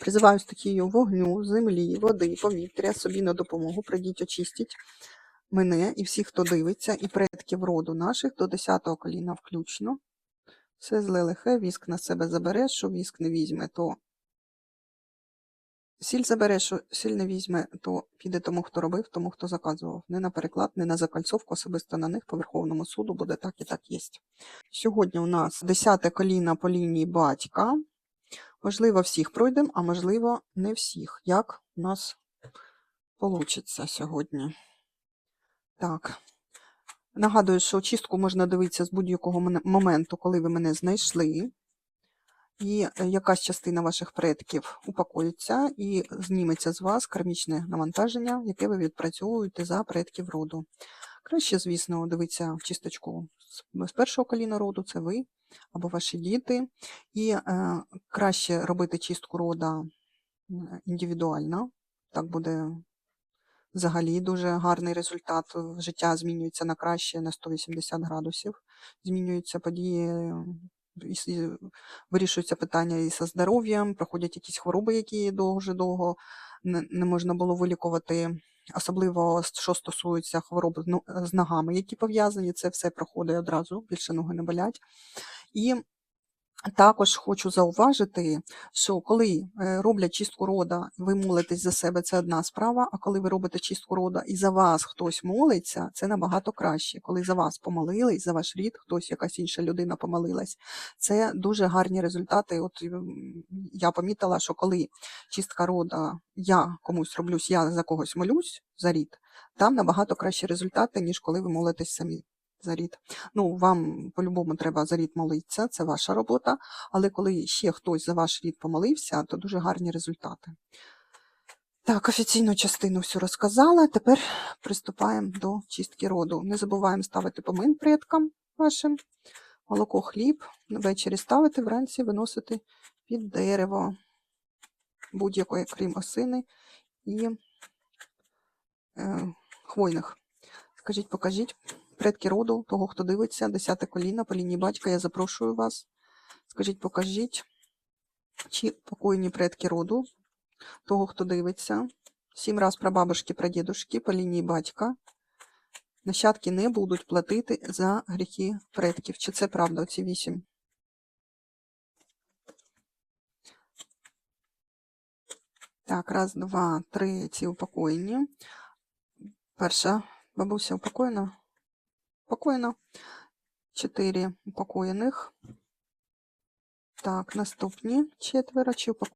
Призиваю стихію вогню, землі, води, повітря собі на допомогу. Прийдіть, очистіть мене і всіх, хто дивиться, і предків роду наших до 10-го коліна включно. Все зле лихе, віск на себе забере, що віск не візьме, то сіль забере, що сіль не візьме, то піде тому, хто робив, тому, хто заказував. Не на переклад, не на закальцовку, особисто на них по Верховному суду буде так і так єсть. Сьогодні у нас 10 коліна по лінії батька. Можливо, всіх пройдемо, а можливо, не всіх. Як у нас вийде сьогодні? Так. Нагадую, що чистку можна дивитися з будь-якого моменту, коли ви мене знайшли. І е, якась частина ваших предків упокоїться і зніметься з вас кармічне навантаження, яке ви відпрацьовуєте за предків роду. Краще, звісно, дивитися чисточку з- першого коліна роду, це ви або ваші діти. І е, краще робити чистку рода індивідуально. Так буде взагалі дуже гарний результат. Життя змінюється на краще на 180 градусів. Змінюються події, вирішуються питання і зі здоров'ям, проходять якісь хвороби, які дуже довго не можна було вилікувати. Особливо що стосується хвороб з ну- з ногами, які пов'язані, це все проходить одразу, більше ноги не болять. І також хочу зауважити, що коли е, роблять чистку рода, ви молитесь за себе, це одна справа. А коли ви робите чистку рода і за вас хтось молиться, це набагато краще. Коли за вас помолились, за ваш рід, хтось, якась інша людина помолилась, це дуже гарні результати. От я помітила, що коли чистка рода, я комусь роблюсь, я за когось молюсь за рід, там набагато кращі результати, ніж коли ви молитесь самі за рід. Ну, вам по-любому треба за рід молитися, це ваша робота. Але коли ще хтось за ваш рід помолився, то дуже гарні результати. Так, офіційну частину всю розказала. Тепер приступаємо до чистки роду. Не забуваємо ставити помин предкам вашим. Молоко, хліб. Ввечері ставити, вранці виносити під дерево будь-якої, крім осини і е, хвойних. Скажіть, покажіть предки роду, того, хто дивиться, десяте коліна по лінії батька, я запрошую вас. Скажіть, покажіть, чи покойні предки роду, того, хто дивиться. Сім раз прабабушки, прадідушки по лінії батька. Нащадки не будуть платити за гріхи предків. Чи це правда, оці вісім? Так, раз, два, три, ці упокоєні. Перша бабуся упокоєна. Упокоєна. Чотири упокоєних. Так, наступні четверо. Чи упокоєні?